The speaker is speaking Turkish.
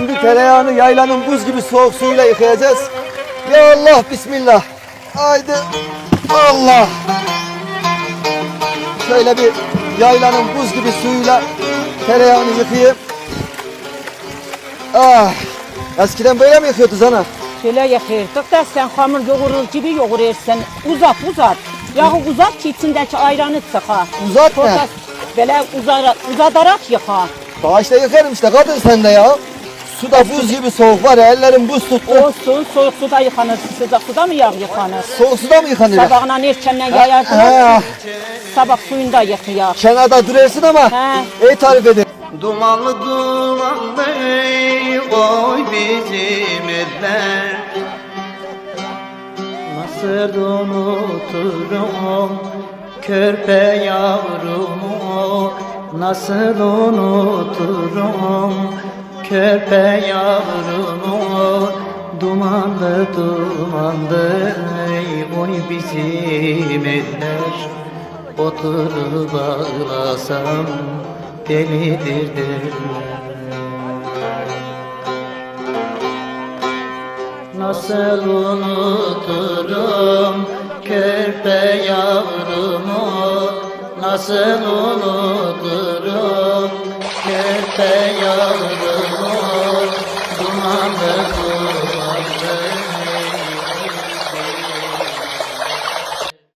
Şimdi tereyağını yaylanın buz gibi soğuk suyuyla yıkayacağız. Ya Allah bismillah. Haydi. Allah. Şöyle bir yaylanın buz gibi suyuyla tereyağını yıkayayım. Ah. Eskiden böyle mi yıkıyordunuz ana? Şöyle yakırdık da sen hamur yoğurur gibi yoğurursun. Uzat uzat. Yağı uzat ki içindeki ayranı sıka. Uzat ne? Böyle uzara, uzatarak yıka. Daha işte yıkarım işte kadın sende ya. Suda buz gibi soğuk var ya ellerim buz tuttu. Olsun soğuk suda yıkanır. Sıcak suda mı yağ yıkanır? Soğuk suda mı yıkanıyor? Sabahına erkenden He. yayardılar. Sabah suyunda yıkıyor. Kenarda duruyorsun ama He. iyi tarif edin. Dumanlı dumanlı oy bizim eller Nasıl unuturum körpe yavrumu Nasıl unuturum körpe yavrumu Dumanlı dumanlı oy bizim eller. Oturup ağlasam delidir Nasıl unuturum körpe yavrumu Nasıl unuturum körpe yavrumu